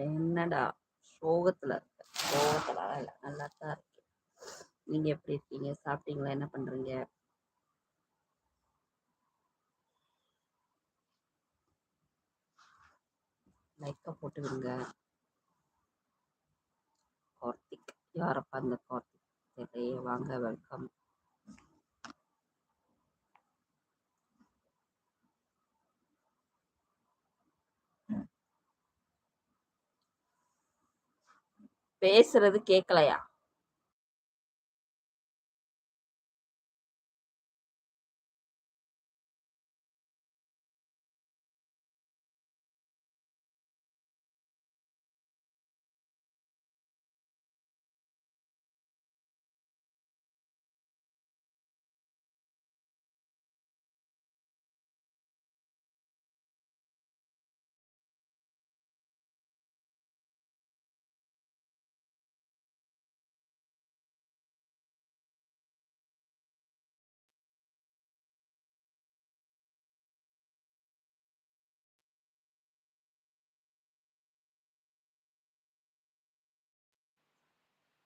என்னடா சோகத்துல இருக்க. சோகத்துல இல்ல நல்லா தான் இருக்கு. நீங்க எப்படி இருக்கீங்க? சாப்பிட்டீங்களா? என்ன பண்றீங்க? லைக்கா போட்டு விடுங்க. கார்த்திக். யாரப்பா அந்த கார்த்திக்? வாங்க வெல்கம் பேசுறது கேட்கலையா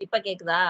இப்ப கேக்குதா?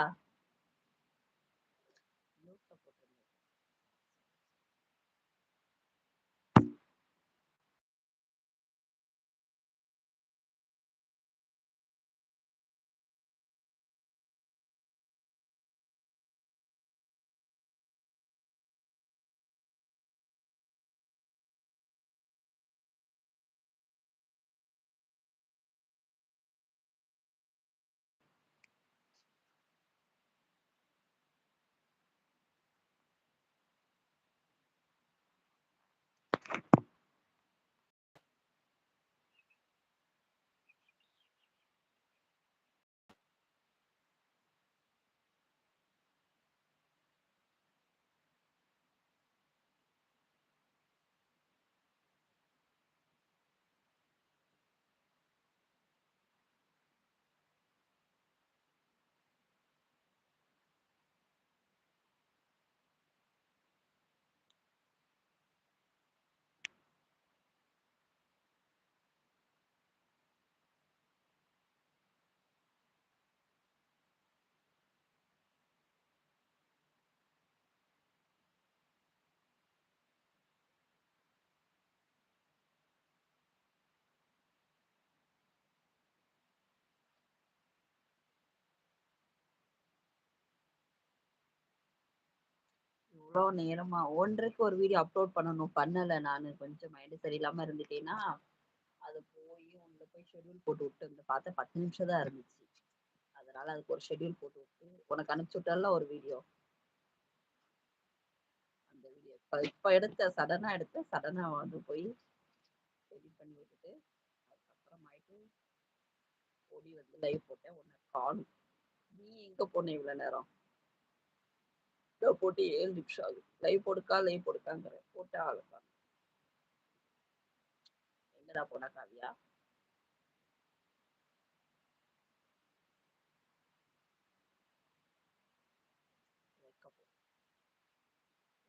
இவ்வளோ நேரமா? ஒன்றரைக்கு ஒரு வீடியோ அப்லோட் பண்ணணும். பண்ணல நான். கொஞ்சம் மைண்டு சரியில்லாம இருந்துட்டேன்னா அது போய் உள்ள போய் ஷெட்யூல் போட்டு விட்டு வந்து பார்த்தா பத்து நிமிஷம் தான் இருந்துச்சு. அதனால அதுக்கு ஒரு ஷெட்யூல் போட்டு விட்டு உனக்கு அனுப்பிச்சு விட்டால ஒரு வீடியோ? அந்த வீடியோ. இப்ப இப்ப எடுத்த சடனா எடுத்த சடனா வந்து போய் எடிட் பண்ணி விட்டுட்டு அதுக்கப்புறமாயிட்டு ஓடி வந்து லைவ் போட்டேன். உன்னை காணும். நீ எங்க போன இவ்வளவு நேரம்? இதோ போட்டு ஏழு நிமிஷம் ஆகுது. லைவ் போடுக்கா லைவ் போடுக்காங்கிற போட்டா ஆளுக்கா எங்கடா போனா காவியா?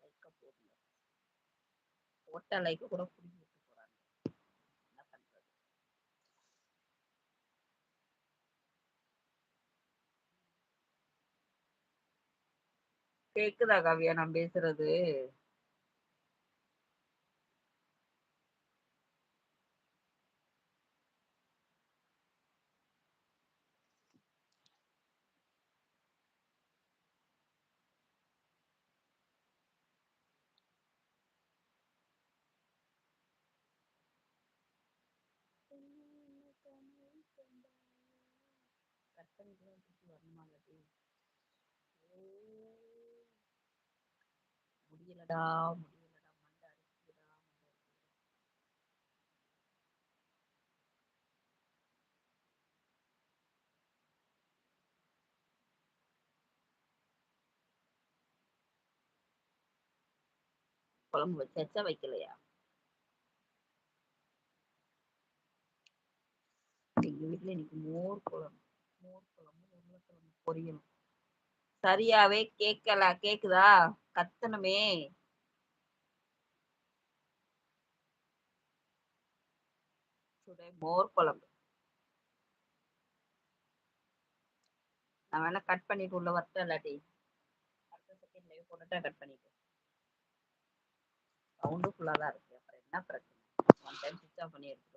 போடுங்க போட்ட லைக்கு கூட புடிங்கி விட்டு போறாங்க என்ன பண்றது கேக்குதா காவியா நான் பேசுறது? கற்பனைக்குலாம் முடியலடா முடியலடா மண்டை அடிக்குதுடா மண்டை அடிக்குதுடா குழம்பு வச்சாச்சா வைக்கலையா? எங்க வீட்டுல இன்னைக்கு மோர் குழம்பு மோர் குழம்பு உருளைக்கிழங்கு பொரியலும் சரியாவே கேட்கல கேக்குதா? கத்தணுமே. மோர் குழம்பு. நான் வேணா கட் பண்ணிட்டு உள்ள வரட்டும் இல்லாட்டி அடுத்த செகண்ட் லைவ் போட்டுட்டா கட் பண்ணிட்டு சவுண்டு ஃபுல்லாக தான் இருக்கு. அப்புறம் என்ன பிரச்சனை? ஒன் டைம் சுவிச் ஆஃப் பண்ணிடுது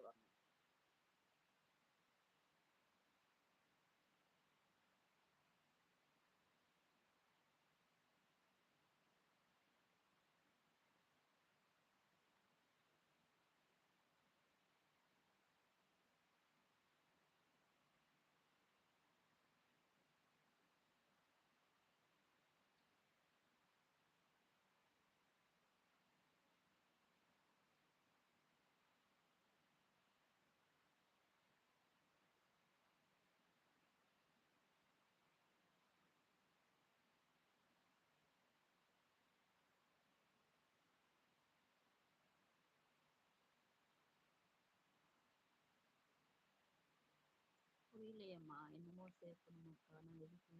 புரியலையேம்மா என்னமோ சேர்க்கணுமாக்கா நான் எதுக்கு?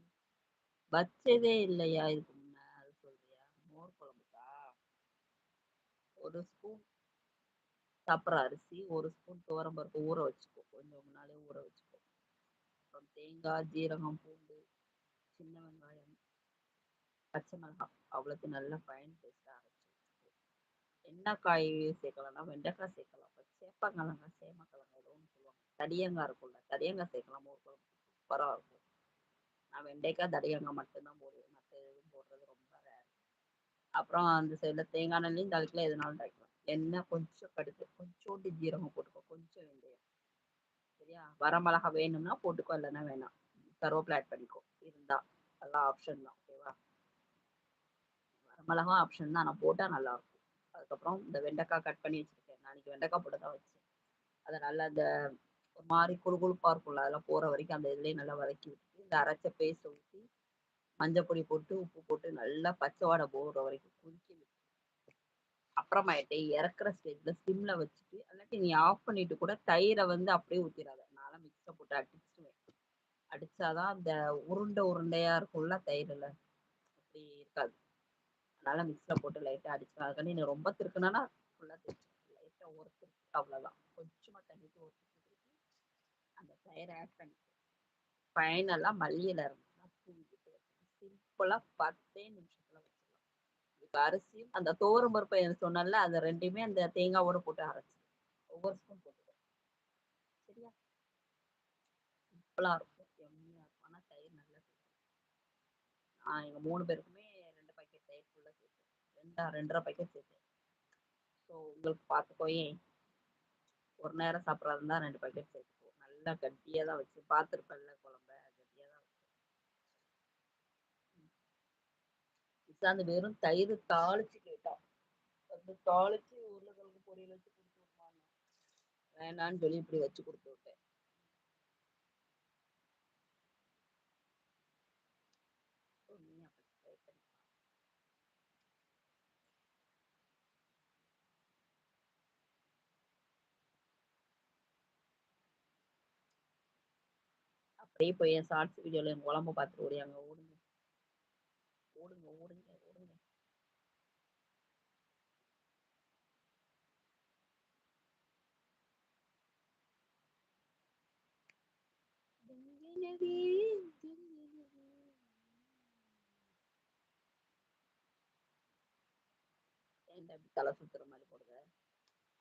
வச்சதே இல்லையா இதுக்கு முன்ன அது சொல்றியா? மோர் குழம்புக்கா? ஒரு ஸ்பூன் சாப்பிட்ற அரிசி ஒரு ஸ்பூன் துவரம்பருப்பு ஊற வச்சுக்கோ. கொஞ்சம் முன்னாலே ஊற வச்சுக்கோ. அப்புறம் தேங்காய் ஜீரகம் பூண்டு சின்ன வெங்காயம் பச்சை மிளகாய் அவ்வளோத்தையும் நல்லா ஃபைன் பேஸ்ட்டாக அரைச்சி வச்சுக்கோ. என்ன காய் சேர்க்கலாம்னா வெண்டைக்காய் சேர்க்கலாம். சேப்பங்கிழங்க சேமக்கிழங்க சேமக்கிழங்கு ஏதோ ஒன்று தடியங்காய் இருக்கும்ல தடியங்காய் சேர்க்கலாம். மோர் குழம்பு சூப்பராக இருக்கும். நான் வெண்டைக்காய் தடியங்காய் மட்டும்தான் போடுவேன். மற்ற எதுவும் போடுறது ரொம்ப ரேர் அப்புறம் அந்த சைடில் தேங்காய் நெல்லையும் தாளிக்கலாம் எதுனாலும் தாளிக்கலாம் எண்ணெய் கொஞ்சம் கடுத்து கொஞ்சோண்டு ஜீரகம் போட்டுக்கோ. கொஞ்சம் வெந்தயம். சரியா? வரமிளகா வேணும்னா போட்டுக்கோ இல்லைன்னா வேணாம். கருவேப்பிலை ஆட் பண்ணிக்கோ. இருந்தா அதெல்லாம் ஆப்ஷன் தான். ஓகேவா வரமிளகா ஆப்ஷன் தான். ஆனால் போட்டால் நல்லாயிருக்கும். அதுக்கப்புறம் இந்த வெண்டைக்காய் கட் பண்ணி வச்சுருக்கேன். நாளைக்கு வெண்டைக்காய் போட்டு தான் வச்சேன். அதை நல்லா இந்த ஒரு மாதிரி குழுகுழுப்பாக இருக்கும்ல. அதெல்லாம் போகிற வரைக்கும் அந்த இதுலயே நல்லா வதக்கி விட்டு இந்த அரைச்ச பேஸ்ட் ஊற்றி மஞ்சள் பொடி போட்டு உப்பு போட்டு நல்லா பச்சை வாடை போடுற வரைக்கும் கொதிக்க விட்டு அப்புறமாயிட்டு இறக்குற ஸ்டேஜில் சிம்மில் வச்சுட்டு இல்லாட்டி நீ ஆஃப் பண்ணிட்டு கூட தயிரை வந்து அப்படியே ஊத்திடாத நான்லாம் மிக்ஸில் போட்டு அடிச்சுடுவேன் அடிச்சாதான் அந்த உருண்டை உருண்டையாக இருக்கும்ல தயிரில். அப்படி இருக்காது. அதனால மிக்ஸில் போட்டு லைட்டாக அடிச்சுக்கலாம் அதுக்காண்டி நீ ரொம்ப திருக்குனா ஃபுல்லாக திருச்சு லைட்டாக ஒரு திருக்கு அவ்வளோதான் கொஞ்சமாக தண்ணிக்கு ஒரு அந்த தயிரை ஆட் பண்ணி ஃபைனலாக மல்லியில் இருந்துச்சுன்னா தூங்கிட்டு சிம்பிளாக பத்தே நிமிஷத்தில் வச்சிடலாம் இப்போ அரிசியும் அந்த தோரம் பருப்பை எனக்கு சொன்னல அந்த ரெண்டையுமே அந்த தேங்காவோட போட்டு அரைச்சி ஒவ்வொரு ஸ்பூன் போட்டுக்கோ சரியா? சிம்பிளாக இருக்கும். எம்மியாக இருக்கும். ஆனால் தயிர் நல்லா சேர்க்கும் நான் எங்கள் மூணு பேருக்குமே ரெண்டு பாக்கெட் தயிர் ஃபுல்லாக சேர்த்தேன் ரெண்டா ரெண்டரை பாக்கெட் சேர்த்தேன் ஸோ உங்களுக்கு பார்த்துக்கோயே ஒரு நேரம் சாப்பிட்றதா ரெண்டு பாக்கெட் சேர்த்து நல்லா கட்டியாக தான் வச்சு பார்த்துருப்பேன்ல குழம்ப கட்டியாக தான் வச்சு வெறும் தயிர் தாளிச்சு கேட்டான் வந்து தாளிச்சு உருளைக்கிழங்கு பொரியல் வச்சு கொடுத்து விடுமான்னு வேணான்னு சொல்லி இப்படி வச்சு கொடுத்து விட்டேன் So, நீ அப்படி try பண்ணி பாரு. அப்படியே போய் என் ஷார்ட்ஸ் வீடியோல என் குழம்பு பார்த்துட்டு ஓடியாங்க ஓடுங்க. ஓடுங்க ஓடுங்க ஓடுங்க. தலை சுத்துற மாதிரி போடுங்க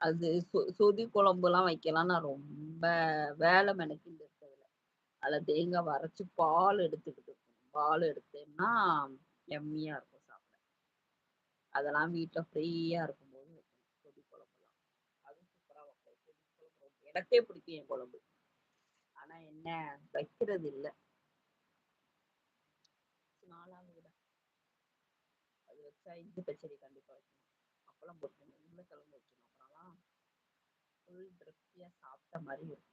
அது சொ- சொதி குழம்புலாம் நான் ரொம்ப வேலை மெனக்கிண்டு அதில் தேங்காய் அரைச்சு பால் எடுத்துக்கிட்டு இருக்கணும் பால் எடுத்தேன்னா எம்மியா இருக்கும் சாப்பிட. அதெல்லாம் வீட்டில் ஃப்ரீயாக இருக்கும்போது கொடி குழம்புலாம். அதுவும் சூப்பராக வைப்பேன் குழம்பு எனக்கே பிடிக்கும் என் குழம்பு. ஆனால் என்ன வைக்கிறது இல்லை. நாளாக விட. அது வச்சா இஞ்சி பச்சடி கண்டிப்பாக வைக்கணும். அப்பளம் போட்டு உருளைக்கிழங்கு வைக்கணும். அப்புறம்லாம் ஃபுல் திருப்தியாக சாப்பிட்ட மாதிரி இருக்கும்.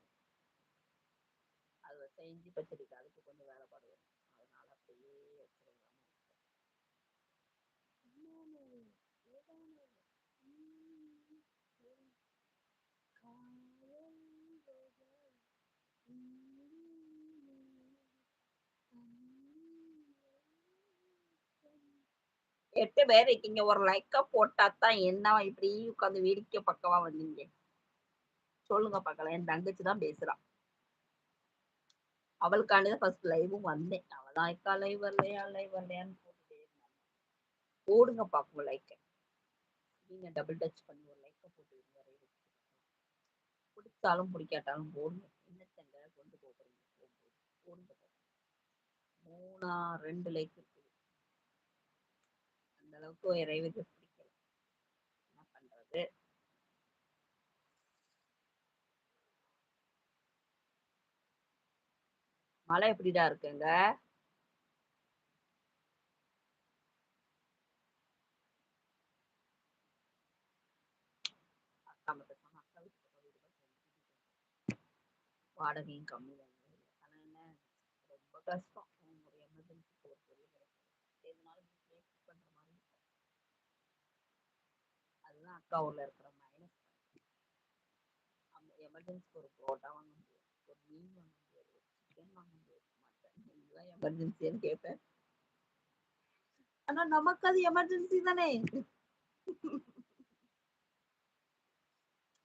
வச்சா இஞ்சி பச்சடிக்கு அதுக்கு கொஞ்சம் வேலைப்பாடு வரும் அதனால அப்படியே வச்சிருவாங்க எட்டு பேர் இருக்கீங்க. ஒரு லைக்கா போட்டா தான் என்ன இப்படி உட்காந்து வேடிக்கை பக்கமா வந்தீங்க? சொல்லுங்க பார்க்கலாம் என் தங்கச்சி தான் பேசுறா. அவளுக்காண்டி தான் ஃபர்ஸ்ட் லைவும் வந்தேன். அவதான் அக்கா லைவ் வரலையா லைவ் வரலையான்னு போட்டுட்டே இருந்தாங்க. போடுங்க பார்ப்போம் லைக்கை நீங்க டபுள் டச் பண்ணி ஒரு லைக்கை போட்டு பிடிச்சாலும் பிடிக்காட்டாலும் போடுங்க. என்னத்தங்க கொண்டு போகிறீங்க போகும்போது போடுங்க மூணா ரெண்டு லைக் இருக்குது அந்த அளவுக்கு இறைவுக்கு பிடிக்கல. என்ன பண்றது? மழை எப்படிடா இருக்குங்க? அக்கா மட்டும் வாடகையும் கம்மி தான். ஆனா என்ன ரொம்ப கஷ்டம். ஒரு எமர்ஜென்சி ஒரு பண்ற மாதிரி அதுதான் அக்கா ஊர்ல இருக்கிற மைனஸ் எமர்ஜென்சிக்கு ஒரு புரோட்டா வாங்க முடியும் ஒரு மீன் வாங்க முடியாது ஒரு எமர்ஜென்சின்னு கேட்பேன் ஆனா நமக்கு அது எமர்ஜென்சி தானே?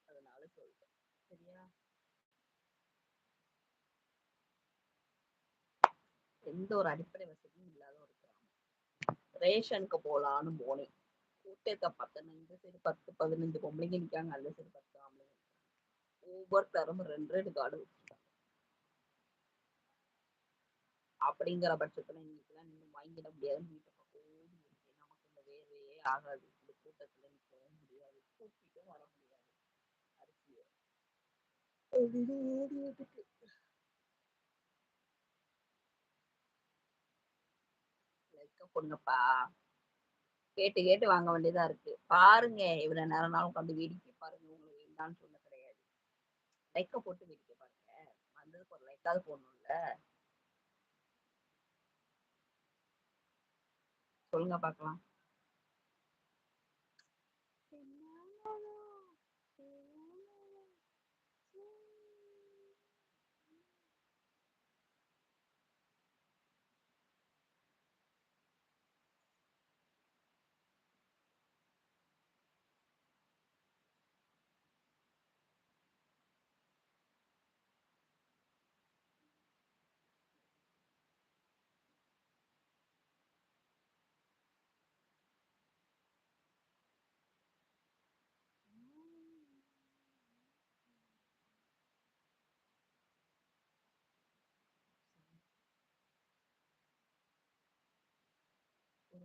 அதனால சொல்றேன். சரியா? எந்த ஒரு அடிப்படை வசதியும் இல்லாத ஒரு கிராமம். ரேஷனுக்கு போலான்னு போனேன். கூட்டத்தை பார்த்தேன் இந்த சைடு பத்து பதினஞ்சு பொம்பளைங்க நிற்காங்க அந்த சைடு பத்து ஆம்பளைங்க ஒவ்வொருத்தரும் ரெண்டு ரெண்டு கார்டு வச்சுருக்காங்க. அப்படிங்கிற பட்சத்துல இன்னைக்கெல்லாம் நின்று வாங்கிட முடியாதுன்னு வீட்டை பக்கம் நமக்கு இந்த வேலையே ஆகாது. இந்த கூட்டத்துல நிற்கவும் முடியாது. கூட்டிட்டும் வர முடியாது. அரிசியை. அப்படின்னு ஓடி லைக்க பொண்ணுப்பா. கேட்டு கேட்டு வாங்க வேண்டியதா இருக்கு. பாருங்க இவ்வளவு நேரம் நாள் உட்காந்து வேடிக்கை பாருங்க. உங்களுக்கு வேண்டாம்னு சொல்ல கிடையாது. லைக்க போட்டு வேடிக்கை பாருங்க. வந்ததுக்கு ஒரு லைக்காவது போடணும்ல. சொல்லுங்க பாக்கலாம்.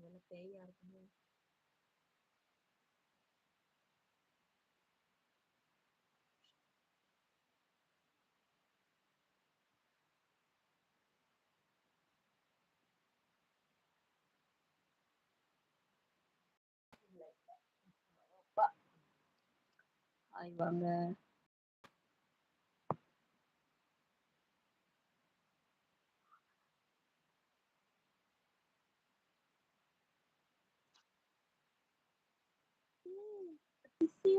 ஒருவேளை பேயா இருக்குமோ ஆய் வாங்க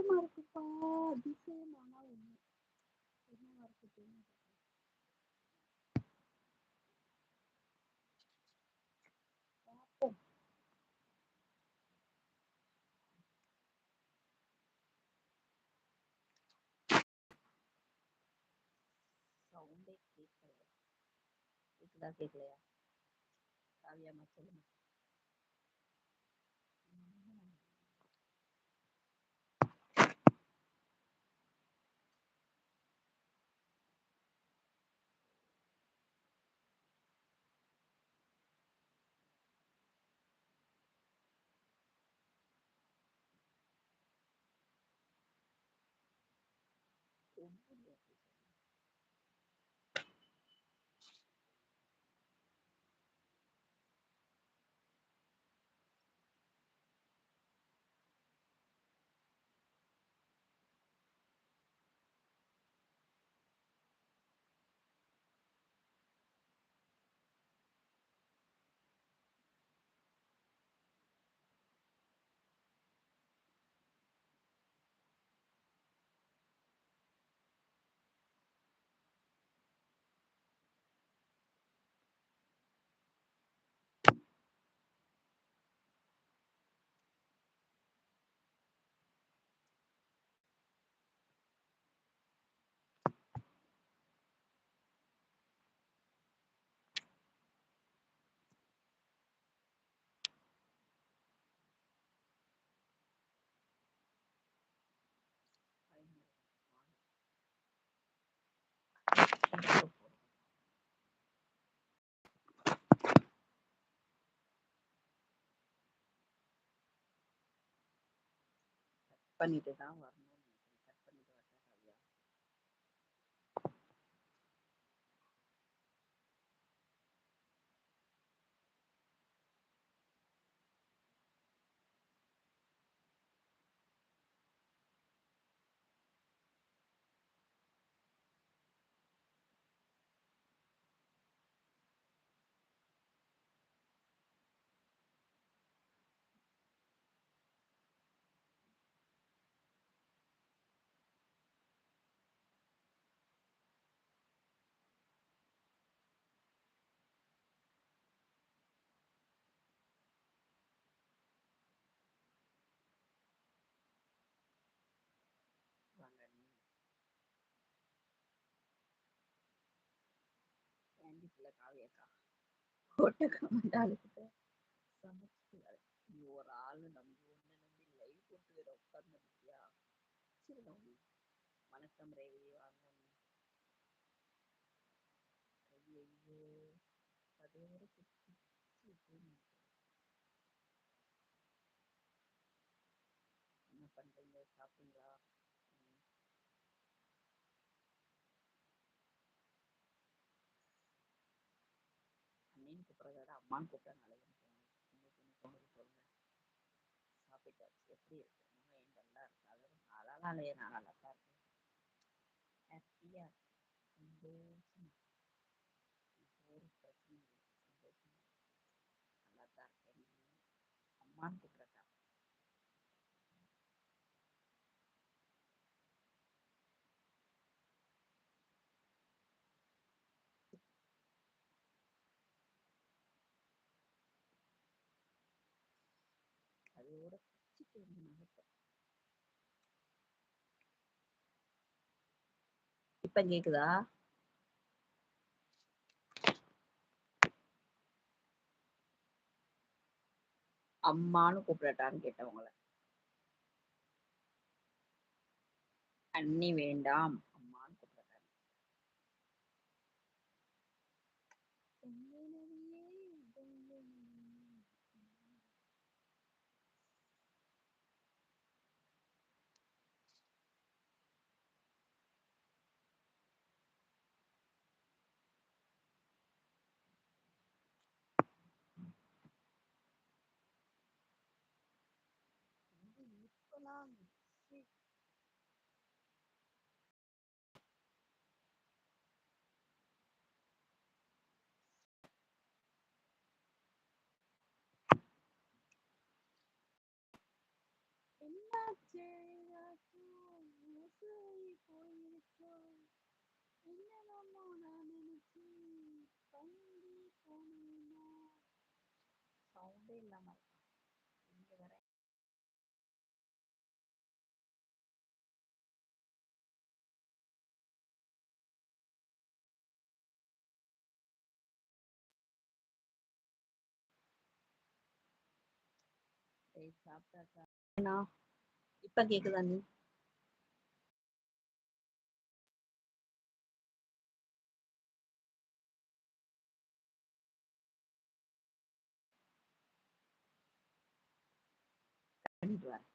அதிசயமா இருக்குப்பா அதிசயமான ஒண்ணு என்னவா இருக்கு தெரியுமா? பார்ப்போம். சவுண்டே கேட்கல கேக்குதா கேட்கலையா காவியாமா சொல்லுங்க பண்ணிட்டு தான் வரணும். கேண்டி ஃபுல்லாக காவியாக்கா போட்ட கமெண்ட் ஆளுக்கிட்ட சமைச்சு நீ ஒரு ஆள் நம்பி ஒன்று நம்பி லைவ் போட்டு வேற உட்காந்துருக்கியா சரி நம்பி வணக்கம் ரேவி வாங்க ஐயோ அதே ஒரு என்ன பண்றீங்க? சாப்பிட்டீங்களா? கூப்பிட்றத விட அம்மான்னு கூப்பிட்டா நல்லதுன்னு தோணுது உங்களுக்கு என்ன தோணுது சொல்லுங்க சாப்பிட்டாச்சு எப்படி இருக்கு மைண்ட் நல்லா இருக்கு அதெல்லாம் அதெல்லாம் இல்லையே நான் நல்லா தான் இருக்கேன் ஹாப்பியா சந்தோஷமா ஒரு பிரச்சனை இல்லை சந்தோஷமா நல்லா தான் இருக்கேன் அம்மான்னு இப்ப கேக்குதா? அம்மான்னு கூப்பிடட்டான்னு கேட்டவங்கள அண்ணி வேண்டாம். சவுண்டே இல்லாம இருக்கான் இங்க வர டேய் சாப்பிட்டாச்சா என்ன இப்ப கேக்குதா நீ பண்ணிட்டு வரேன்